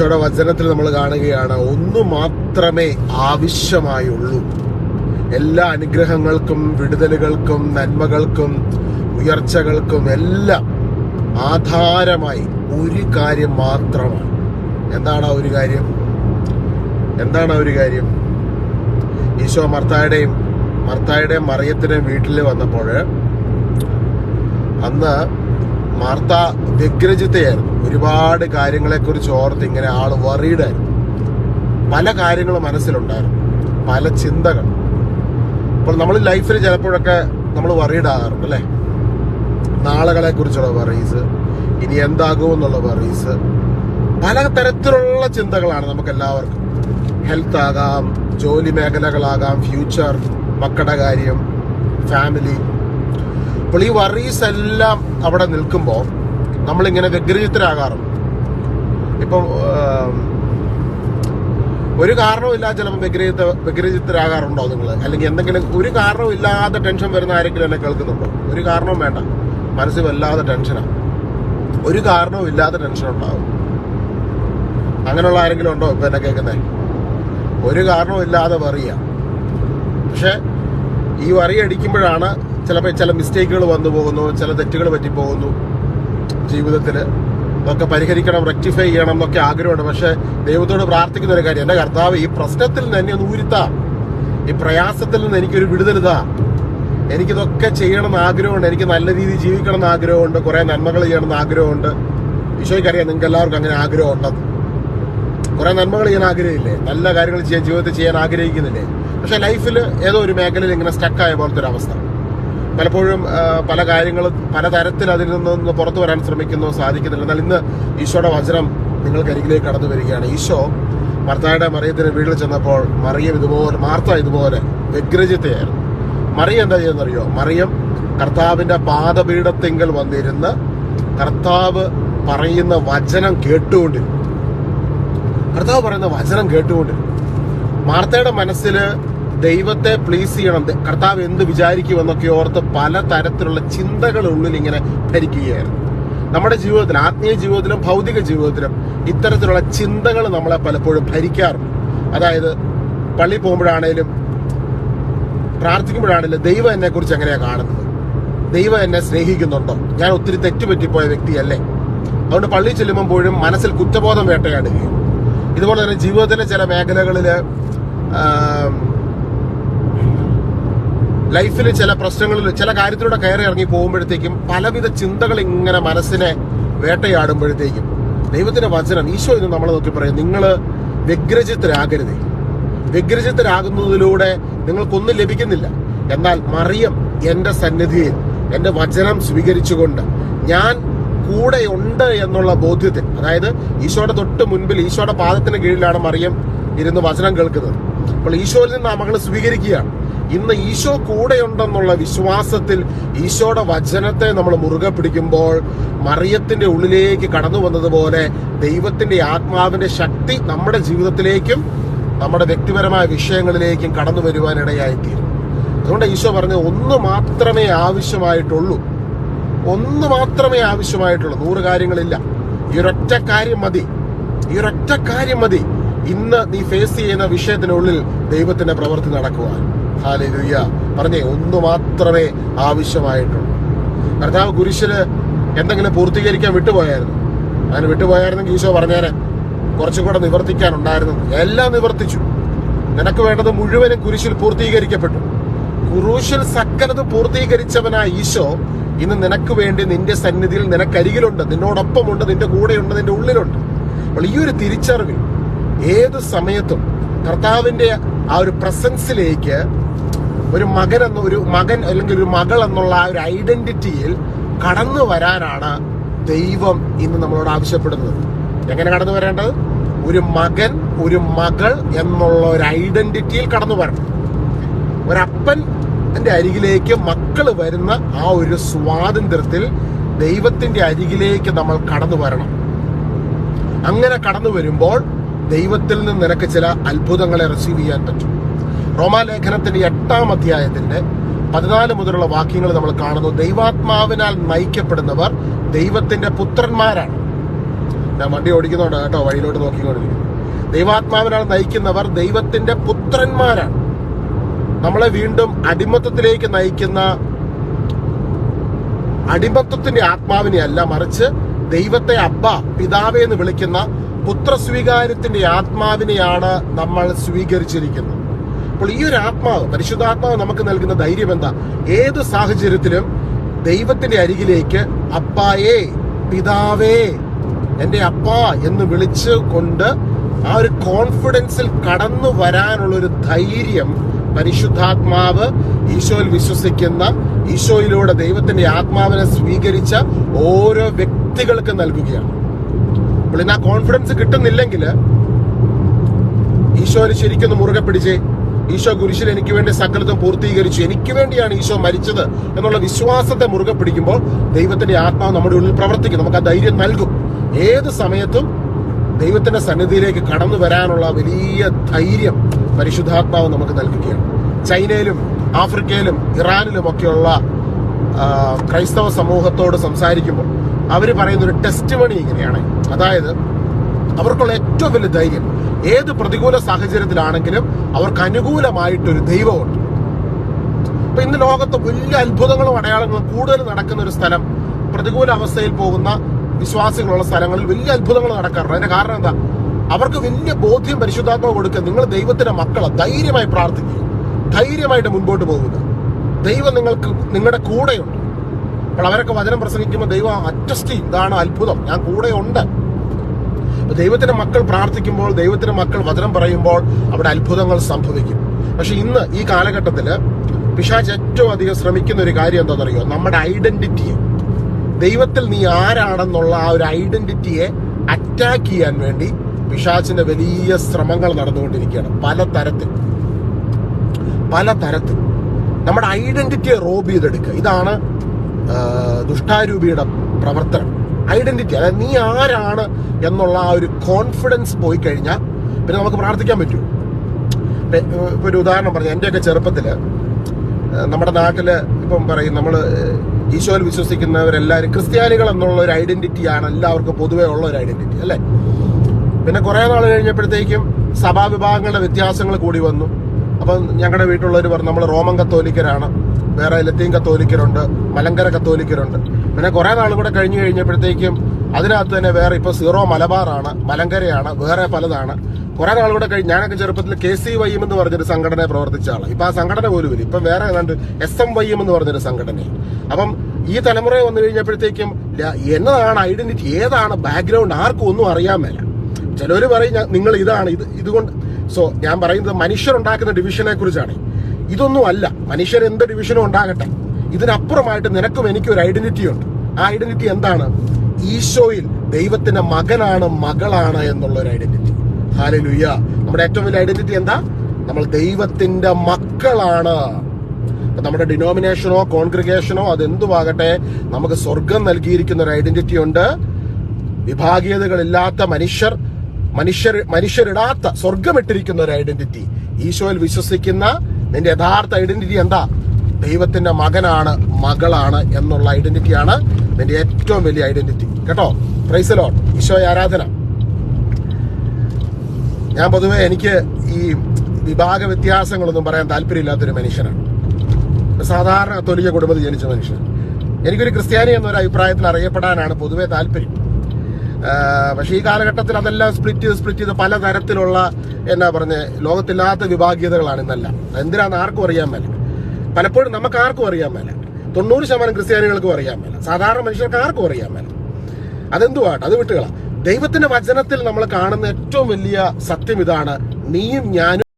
ഈശോയുടെ വചനത്തിൽ നമ്മൾ കാണുകയാണ് ഒന്ന് മാത്രമേ ആവശ്യമായുള്ളൂ. എല്ലാ അനുഗ്രഹങ്ങൾക്കും വിടുതലുകൾക്കും നന്മകൾക്കും ഉയർച്ചകൾക്കും എല്ലാം ആധാരമായി ഒരു കാര്യം മാത്രമാണ്. എന്താണ് ആ ഒരു കാര്യം? എന്താണ് ആ ഒരു കാര്യം? ഈശോ മർത്തായുടെയും മർത്തായുടെയും മറിയത്തിന്റെയും വീട്ടിൽ വന്നപ്പോൾ അന്ന് മാർത്ത വ്യഗ്രചിത്തയായിരുന്നു ഒരുപാട് കാര്യങ്ങളെക്കുറിച്ച് ഓർത്ത് ഇങ്ങനെ ആൾ വറീഡായിരുന്നു പല കാര്യങ്ങളും മനസ്സിലുണ്ടായിരുന്നു. പല ചിന്തകൾ. അപ്പോൾ നമ്മൾ ലൈഫിൽ ചിലപ്പോഴൊക്കെ നമ്മൾ വറീഡാകാറുണ്ട് അല്ലേ? നാളുകളെ കുറിച്ചുള്ള വറീസ് ഇനി എന്താകും എന്നുള്ള വറീസ് പല തരത്തിലുള്ള ചിന്തകളാണ് നമുക്ക് എല്ലാവർക്കും ഹെൽത്ത് ആകാം ജോലി മേഖലകളാകാം ഫ്യൂച്ചർ മക്കളുടെ കാര്യം ഫാമിലി അപ്പോൾ ഈ വറീസ് എല്ലാം അവിടെ നിൽക്കുമ്പോൾ നമ്മളിങ്ങനെ വ്യഗ്രചിത്തരാകാറുണ്ട്. ഇപ്പം ഒരു കാരണവുമില്ലാതെ ചിലപ്പോൾ വ്യഗ്രചിത്ത വ്യഗ്രചിത്തരാകാറുണ്ടോ നിങ്ങൾ അല്ലെങ്കിൽ എന്തെങ്കിലും ഒരു കാരണവും ഇല്ലാതെ ടെൻഷൻ വരുന്ന ആരെങ്കിലും എന്നെ കേൾക്കുന്നുണ്ടോ? ഒരു കാരണവും വേണ്ട. മനസ്സിൽ വല്ലാതെ ടെൻഷനാണ് ഒരു കാരണവും ഇല്ലാതെ ടെൻഷൻ ഉണ്ടാവും. അങ്ങനെയുള്ള ആരെങ്കിലും ഉണ്ടോ ഇപ്പൊ എന്നെ കേൾക്കുന്നേ? ഒരു കാരണവും ഇല്ലാതെ വറിയ പക്ഷെ ഈ വറി അടിക്കുമ്പോഴാണ് ചിലപ്പോൾ ചില മിസ്റ്റേക്കുകൾ വന്നു പോകുന്നു ചില തെറ്റുകൾ പറ്റിപ്പോകുന്നു ജീവിതത്തിൽ അതൊക്കെ പരിഹരിക്കണം റെക്ടിഫൈ ചെയ്യണം എന്നൊക്കെ ആഗ്രഹമുണ്ട്. പക്ഷെ ദൈവത്തോട് പ്രാർത്ഥിക്കുന്ന ഒരു കാര്യം എന്റെ കർത്താവ് ഈ പ്രശ്നത്തിൽ നിന്ന് എന്നെ ഒന്ന് ഊരുത്താ ഈ പ്രയാസത്തിൽ നിന്ന് എനിക്കൊരു വിടുതലുതാ എനിക്കിതൊക്കെ ചെയ്യണം എന്ന് ആഗ്രഹമുണ്ട്. എനിക്ക് നല്ല രീതിയിൽ ജീവിക്കണം എന്ന് ആഗ്രഹമുണ്ട്. കുറെ നന്മകൾ ചെയ്യണം എന്ന് ആഗ്രഹമുണ്ട്. ഈശോയ്ക്കറിയാം നിങ്ങൾക്ക് എല്ലാവർക്കും അങ്ങനെ ആഗ്രഹം ഉണ്ടെന്ന് കുറെ നന്മകൾ ചെയ്യാൻ ആഗ്രഹമില്ലേ? നല്ല കാര്യങ്ങൾ ചെയ്യാൻ ജീവിതത്തിൽ ചെയ്യാൻ ആഗ്രഹിക്കുന്നില്ലേ? പക്ഷെ ലൈഫിൽ ഏതോ ഒരു മേഖലയിൽ ഇങ്ങനെ സ്റ്റക്കായ പോലത്തെ ഒരു അവസ്ഥ. പലപ്പോഴും പല കാര്യങ്ങളും പലതരത്തിൽ അതിൽ നിന്ന് പുറത്തു വരാൻ ശ്രമിക്കുന്നു സാധിക്കുന്നില്ല. എന്നാൽ ഇന്ന് ഈശോയുടെ വചനം നിങ്ങൾക്ക് അരികിലേക്ക് കടന്നു വരികയാണ്. ഈശോ ഭർത്താവിടെ മറിയത്തിന് വീട്ടിൽ ചെന്നപ്പോൾ മറിയം ഇതുപോലെ മാർത്ത ഇതുപോലെ വ്യഗ്രജിത്തയായിരുന്നു മറിയം എന്താ ചെയ്യുന്നറിയോ മറിയം കർത്താവിന്റെ പാദപീഠത്തെങ്കിൽ വന്നിരുന്ന് കർത്താവ് പറയുന്ന വചനം കേട്ടുകൊണ്ടിരുന്നു. കർത്താവ് പറയുന്ന വചനം കേട്ടുകൊണ്ടിരുന്നു. മാർത്തയുടെ മനസ്സിൽ ദൈവത്തെ പ്ലീസ് ചെയ്യണം. കർത്താവ് എന്ത് വിചാരിക്കുമെന്നൊക്കെ ഓർത്ത് പല തരത്തിലുള്ള ചിന്തകളുള്ളിൽ ഇങ്ങനെ ഭരിക്കുകയായിരുന്നു. നമ്മുടെ ജീവിതത്തിൽ ആത്മീയ ജീവിതത്തിലും ഭൗതിക ജീവിതത്തിലും ഇത്തരത്തിലുള്ള ചിന്തകൾ നമ്മളെ പലപ്പോഴും ഭരിക്കാറുണ്ട്. അതായത് പള്ളി പോകുമ്പോഴാണേലും പ്രാർത്ഥിക്കുമ്പോഴാണേലും ദൈവം എന്നെ കുറിച്ച് എങ്ങനെയാ കാണുന്നത്? ദൈവം എന്നെ സ്നേഹിക്കുന്നുണ്ടോ? ഞാൻ ഒത്തിരി തെറ്റുപറ്റിപ്പോയ വ്യക്തിയല്ലേ? അതുകൊണ്ട് പള്ളി ചെല്ലുമ്പോഴും മനസ്സിൽ കുറ്റബോധം വേട്ടയാടുകയും ഇതുപോലെ തന്നെ ജീവിതത്തിലെ ചില മേഖലകളിൽ ലൈഫിൽ ചില പ്രശ്നങ്ങളിൽ ചില കാര്യത്തിലൂടെ കയറി ഇറങ്ങി പോകുമ്പോഴത്തേക്കും പലവിധ ചിന്തകൾ ഇങ്ങനെ മനസ്സിനെ വേട്ടയാടുമ്പോഴത്തേക്കും ദൈവത്തിന്റെ വചനം ഈശോ ഇന്ന് നമ്മളെ നോക്കി പറയും നിങ്ങൾ വ്യഗ്രചിത്തരാകരുത്. വ്യഗ്രചിത്തരാകുന്നതിലൂടെ നിങ്ങൾക്കൊന്നും ലഭിക്കുന്നില്ല. എന്നാൽ മറിയം എന്റെ സന്നിധിയിൽ എന്റെ വചനം സ്വീകരിച്ചുകൊണ്ട് ഞാൻ കൂടെ ഉണ്ട് എന്നുള്ള ബോധ്യത്തിൽ അതായത് ഈശോയുടെ തൊട്ട് മുൻപിൽ ഈശോയുടെ പാദത്തിന് കീഴിലാണ് മറിയം ഇരുന്ന് വചനം കേൾക്കുന്നത്. അപ്പോൾ ഈശോയിൽ നിന്ന് ആ മകൾ സ്വീകരിക്കുകയാണ്. ഇന്ന് ഈശോ കൂടെയുണ്ടെന്നുള്ള വിശ്വാസത്തിൽ ഈശോയുടെ വചനത്തെ നമ്മൾ മുറുകെ പിടിക്കുമ്പോൾ മറിയത്തിന്റെ ഉള്ളിലേക്ക് കടന്നു വന്നതുപോലെ ദൈവത്തിന്റെ ആത്മാവിന്റെ ശക്തി നമ്മുടെ ജീവിതത്തിലേക്കും നമ്മുടെ വ്യക്തിപരമായ വിഷയങ്ങളിലേക്കും കടന്നു വരുവാൻ ഇടയായിത്തീരും അതുകൊണ്ട് ഈശോ പറഞ്ഞ ഒന്ന് മാത്രമേ ആവശ്യമായിട്ടുള്ളൂ. ഒന്ന് മാത്രമേ ആവശ്യമായിട്ടുള്ളൂ. നൂറ് കാര്യങ്ങളില്ല. ഈ ഒരൊറ്റ കാര്യം മതി. ഈ ഒരൊറ്റ കാര്യം മതി. ഇന്ന് നീ ഫേസ് ചെയ്യുന്ന വിഷയത്തിനുള്ളിൽ ദൈവത്തിന്റെ പ്രവൃത്തി നടക്കുവാൻ. ഹാലലുയ്യ പറഞ്ഞേ ഒന്ന് മാത്രമേ ആവശ്യമായിട്ടുള്ളൂ. കർത്താവ് കുരിശിൽ എന്തെങ്കിലും പൂർത്തീകരിക്കാൻ വിട്ടുപോയായിരുന്നു. അങ്ങനെ വിട്ടുപോയായിരുന്നെങ്കിൽ ഈശോ പറഞ്ഞേനെ കുറച്ചും കൂടെ നിവർത്തിക്കാനുണ്ടായിരുന്നു. എല്ലാം നിവർത്തിച്ചു. നിനക്ക് വേണ്ടത് മുഴുവനും കുരിശിൽ പൂർത്തീകരിക്കപ്പെട്ടു. കുരൂശിൽ സക്കലത് പൂർത്തീകരിച്ചവനായ ഈശോ ഇന്ന് നിനക്ക് വേണ്ടി നിന്റെ സന്നിധിയിൽ നിനക്കരികിലുണ്ട്. നിന്നോടൊപ്പമുണ്ട് നിന്റെ കൂടെയുണ്ട് നിന്റെ ഉള്ളിലുണ്ട്. അപ്പോൾ ഈ ഒരു തിരിച്ചറിവിൽ ഏത് സമയത്തും കർത്താവിന്റെ ആ ഒരു പ്രസൻസിലേക്ക് ഒരു മകൻ എന്ന ഒരു മകൻ അല്ലെങ്കിൽ ഒരു മകൾ എന്നുള്ള ഒരു ഐഡന്റിറ്റിയിൽ കടന്നു വരാനാണ് ദൈവം ഇന്ന് നമ്മളോട് ആവശ്യപ്പെടുന്നത്. എങ്ങനെ കടന്നു വരേണ്ടത്? ഒരു മകൻ ഒരു മകൾ എന്നുള്ള ഒരു ഐഡന്റിറ്റിയിൽ കടന്നു വരണം. ഒരപ്പൻ എന്റെ അരികിലേക്ക് മക്കൾ വരുന്ന ആ ഒരു സ്വാതന്ത്ര്യത്തിൽ ദൈവത്തിന്റെ അരികിലേക്ക് നമ്മൾ കടന്നു വരണം. അങ്ങനെ കടന്നു വരുമ്പോൾ ദൈവത്തിൽ നിന്ന് നിനക്ക് ചില അത്ഭുതങ്ങളെ റിസീവ് ചെയ്യാൻ പറ്റും. റോമാലേഖനത്തിന്റെ എട്ടാം അധ്യായത്തിന്റെ പതിനാല് മുതലുള്ള വാക്യങ്ങൾ നമ്മൾ കാണുന്നു. ദൈവാത്മാവിനാൽ നയിക്കപ്പെടുന്നവർ ദൈവത്തിന്റെ പുത്രന്മാരാണ്. ഞാൻ വണ്ടി ഓടിക്കുന്നുണ്ട് കേട്ടോ വഴിയിലോട്ട് നോക്കിക്കൊണ്ടിരിക്കുന്നു. ദൈവാത്മാവിനാൽ നയിക്കുന്നവർ ദൈവത്തിന്റെ പുത്രന്മാരാണ്. നമ്മളെ വീണ്ടും അടിമത്തത്തിലേക്ക് നയിക്കുന്ന അടിമത്തത്തിന്റെ ആത്മാവിനെ അല്ല മറിച്ച് ദൈവത്തെ അബ്ബ പിതാവേ എന്ന് വിളിക്കുന്ന പുത്രസ്വീകാര്യത്തിന്റെ ആത്മാവിനെയാണ് നമ്മൾ സ്വീകരിച്ചിരിക്കുന്നത്. അപ്പോൾ ഈ ഒരു ആത്മാവ് പരിശുദ്ധാത്മാവ് നമുക്ക് നൽകുന്ന ധൈര്യം എന്താ? ഏത് സാഹചര്യത്തിലും ദൈവത്തിന്റെ അരികിലേക്ക് അപ്പായേ പിതാവേ എന്റെ അപ്പ എന്ന് വിളിച്ച് കൊണ്ട് ആ ഒരു കോൺഫിഡൻസിൽ കടന്നു വരാനുള്ള ഒരു ധൈര്യം പരിശുദ്ധാത്മാവ് ഈശോയിൽ വിശ്വസിക്കുന്ന ഈശോയിലൂടെ ദൈവത്തിന്റെ ആത്മാവിനെ സ്വീകരിച്ച ഓരോ വ്യക്തികൾക്ക് നൽകുകയാണ്. അപ്പോൾ ഇന്ന് ആ കോൺഫിഡൻസ് കിട്ടുന്നില്ലെങ്കിൽ ഈശോയിൽ ശരിക്കൊന്ന് മുറുകെ പിടിച്ചേ. ഈശോ കുരിശിൽ എനിക്ക് വേണ്ടി സകലതും പൂർത്തീകരിച്ചു. എനിക്ക് വേണ്ടിയാണ് ഈശോ മരിച്ചത് എന്നുള്ള വിശ്വാസത്തെ മുറുകെ പിടിക്കുമ്പോൾ ദൈവത്തിന്റെ ആത്മാവ് നമ്മുടെ ഉള്ളിൽ പ്രവർത്തിക്കും നമുക്ക് ആ ധൈര്യം നൽകും. ഏത് സമയത്തും ദൈവത്തിന്റെ സന്നിധിയിലേക്ക് കടന്നു വരാനുള്ള വലിയ ധൈര്യം പരിശുദ്ധാത്മാവ് നമുക്ക് നൽകുകയാണ്. ചൈനയിലും ആഫ്രിക്കയിലും ഇറാനിലും ഒക്കെയുള്ള ക്രൈസ്തവ സമൂഹത്തോട് സംസാരിക്കുമ്പോൾ അവർ പറയുന്ന ഒരു ടെസ്റ്റ് മണി ഇങ്ങനെയാണ്. അതായത് അവർക്കുള്ള ഏറ്റവും വലിയ ധൈര്യം ഏത് പ്രതികൂല സാഹചര്യത്തിലാണെങ്കിലും അവർക്ക് അനുകൂലമായിട്ടൊരു ദൈവമുണ്ട്. അപ്പൊ ഇന്ന് ലോകത്ത് വലിയ അത്ഭുതങ്ങളും അടയാളങ്ങളും കൂടുതൽ നടക്കുന്ന ഒരു സ്ഥലം പ്രതികൂല അവസ്ഥയിൽ പോകുന്ന വിശ്വാസികളുള്ള സ്ഥലങ്ങളിൽ വലിയ അത്ഭുതങ്ങൾ നടക്കാറുണ്ട്. അതിന്റെ കാരണം എന്താ? അവർക്ക് വലിയ ബോധ്യം പരിശുദ്ധാത്മ കൊടുക്കുക. നിങ്ങൾ ദൈവത്തിന്റെ മക്കളെ. ധൈര്യമായി പ്രാർത്ഥിക്കുക. ധൈര്യമായിട്ട് മുൻപോട്ട് പോകുക. ദൈവം നിങ്ങൾക്ക് നിങ്ങളുടെ കൂടെയുണ്ട്. അപ്പോൾ അവരൊക്കെ വചനം പ്രസംഗിക്കുമ്പോൾ ദൈവം അറ്റസ്റ്റ് ചെയ്യും. ഇതാണ് അത്ഭുതം. ഞാൻ കൂടെയുണ്ട്. ദൈവത്തിന്റെ മക്കൾ പ്രാർത്ഥിക്കുമ്പോൾ ദൈവത്തിന്റെ മക്കൾ വചനം പറയുമ്പോൾ അവിടെ അത്ഭുതങ്ങൾ സംഭവിക്കും. പക്ഷെ ഇന്ന് ഈ കാലഘട്ടത്തിൽ പിശാച്ച് ഏറ്റവും അധികം ശ്രമിക്കുന്ന ഒരു കാര്യം എന്താണെന്നറിയോ? നമ്മുടെ ഐഡന്റിറ്റിയെ. ദൈവത്തിൽ നീ ആരാണെന്നുള്ള ആ ഒരു ഐഡന്റിറ്റിയെ അറ്റാക്ക് ചെയ്യാൻ വേണ്ടി പിശാച്ചിന്റെ വലിയ ശ്രമങ്ങൾ നടന്നുകൊണ്ടിരിക്കുകയാണ്. പല തരത്തിൽ. പല തരത്തിൽ. നമ്മുടെ ഐഡന്റിറ്റിയെ റോബ് ചെയ്തെടുക്കുക. ഇതാണ് ദുഷ്ടാരൂപിയുടെ പ്രവർത്തനം. ഐഡന്റിറ്റി അതായത് നീ ആരാണ് എന്നുള്ള ആ ഒരു കോൺഫിഡൻസ് പോയി കഴിഞ്ഞാൽ പിന്നെ നമുക്ക് പ്രാർത്ഥിക്കാൻ പറ്റൂ. ഇപ്പൊ, ഒരു ഉദാഹരണം പറഞ്ഞു എന്റെയൊക്കെ ചെറുപ്പത്തിൽ നമ്മുടെ നാട്ടിൽ ഇപ്പം പറയും നമ്മൾ ഈശോയിൽ വിശ്വസിക്കുന്നവരെല്ലാവരും ക്രിസ്ത്യാനികൾ എന്നുള്ള ഒരു ഐഡന്റിറ്റിയാണ് എല്ലാവർക്കും പൊതുവേ ഉള്ള ഒരു ഐഡന്റിറ്റി അല്ലേ? പിന്നെ കുറെ നാൾ കഴിഞ്ഞപ്പോഴത്തേക്കും സഭാവിഭാഗങ്ങളുടെ വ്യത്യാസങ്ങൾ കൂടി വന്നു. അപ്പം ഞങ്ങളുടെ വീട്ടിലുള്ളവർ പറഞ്ഞു നമ്മൾ റോമൻ കത്തോലിക്കരാണ്. വേറെ ലത്തീൻ കത്തോലിക്കരുണ്ട് മലങ്കര കത്തോലിക്കരുണ്ട്. പിന്നെ കുറേ നാളും കൂടെ കഴിഞ്ഞു കഴിഞ്ഞപ്പോഴത്തേക്കും അതിനകത്ത് തന്നെ വേറെ ഇപ്പോൾ സീറോ മലബാറാണ് മലങ്കരയാണ് വേറെ പലതാണ്. കുറേ നാൾ കൂടെ കഴിഞ്ഞ് ഞാനൊക്കെ ചെറുപ്പത്തിൽ കെ സി വൈ എം എന്ന് പറഞ്ഞൊരു സംഘടനയെ പ്രവർത്തിച്ച ആളാണ് ഇപ്പം ആ സംഘടന പോലും ഇല്ല. ഇപ്പം വേറെ ഏതാണ്ട് എസ് എം വൈ എം എന്ന് പറഞ്ഞൊരു സംഘടന അപ്പം ഈ തലമുറ വന്നു കഴിഞ്ഞപ്പോഴത്തേക്കും എന്നതാണ് ഐഡന്റിറ്റി ഏതാണ് ബാക്ക്ഗ്രൗണ്ട് ആർക്കും ഒന്നും അറിയാൻ മേല. ചിലർ പറയും "ഞാൻ- നിങ്ങൾ ഇതാണ് ഇത് ഇതുകൊണ്ട് സോ ഞാൻ പറയുന്നത് മനുഷ്യരുണ്ടാക്കുന്ന ഡിവിഷനെ കുറിച്ചാണ്. ഇതൊന്നും അല്ല മനുഷ്യർ എന്ത് ഡിവിഷനും ഉണ്ടാകട്ടെ. ഇതിനപ്പുറമായിട്ട് നിനക്കും എനിക്കും ഒരു ഐഡന്റിറ്റി ഉണ്ട്. ആ ഐഡന്റിറ്റി എന്താണ്? ഈശോയിൽ ദൈവത്തിന്റെ മകനാണ് മകളാണ് എന്നുള്ള ഒരു ഐഡന്റിറ്റി ഹാലലുയ്യ നമ്മുടെ ഏറ്റവും വലിയ ഐഡന്റിറ്റി എന്താ? നമ്മൾ ദൈവത്തിന്റെ മക്കളാണ്. നമ്മുടെ ഡിനോമിനേഷനോ കോൺഗ്രിഗേഷനോ അതെന്തുമാകട്ടെ? നമുക്ക് സ്വർഗം നൽകിയിരിക്കുന്ന ഒരു ഐഡന്റിറ്റി ഉണ്ട്. വിഭാഗീയതകളില്ലാത്ത മനുഷ്യർ മനുഷ്യർ മനുഷ്യരിടാത്ത സ്വർഗമിട്ടിരിക്കുന്ന ഒരു ഐഡന്റിറ്റി ഈശോയിൽ വിശ്വസിക്കുന്ന നിന്റെ യഥാർത്ഥ ഐഡന്റിറ്റി എന്താ? ദൈവത്തിന്റെ മകനാണ് മകളാണ് എന്നുള്ള ഐഡന്റിറ്റിയാണ് നിന്റെ ഏറ്റവും വലിയ ഐഡന്റിറ്റി കേട്ടോ? പ്രൈസലോ ഈശോയെ ആരാധന. ഞാൻ പൊതുവെ എനിക്ക് ഈ വിഭാഗ വ്യത്യാസങ്ങളൊന്നും പറയാൻ താല്പര്യമില്ലാത്തൊരു മനുഷ്യനാണ്. സാധാരണ കത്തോലിക്ക കുടുംബത്തിൽ ജനിച്ച മനുഷ്യൻ. എനിക്കൊരു ക്രിസ്ത്യാനി എന്നൊരു അഭിപ്രായത്തിൽ അറിയപ്പെടാനാണ് പൊതുവെ താല്പര്യം. പക്ഷേ ഈ കാലഘട്ടത്തിൽ അതെല്ലാം സ്പ്ലിറ്റ് ചെയ്ത് സ്പ്ലിറ്റ് ചെയ്ത് പല തരത്തിലുള്ള എന്നാ പറഞ്ഞ ലോകത്തില്ലാത്ത വിഭാഗീയതകളാണ് ഇന്നെല്ലാം. എന്തിനാന്ന് ആർക്കും അറിയാൻ മേല. പലപ്പോഴും നമുക്ക് ആർക്കും അറിയാൻ മേല. തൊണ്ണൂറ് ശതമാനം ക്രിസ്ത്യാനികൾക്കും അറിയാൻ മേല. സാധാരണ മനുഷ്യർക്ക് ആർക്കും അറിയാൻ മേല. അതെന്തുവാട്ടെ? അത് വിട്ടുകളാ. ദൈവത്തിന്റെ വചനത്തിൽ നമ്മൾ കാണുന്ന ഏറ്റവും വലിയ സത്യം ഇതാണ് നീയും ഞാനും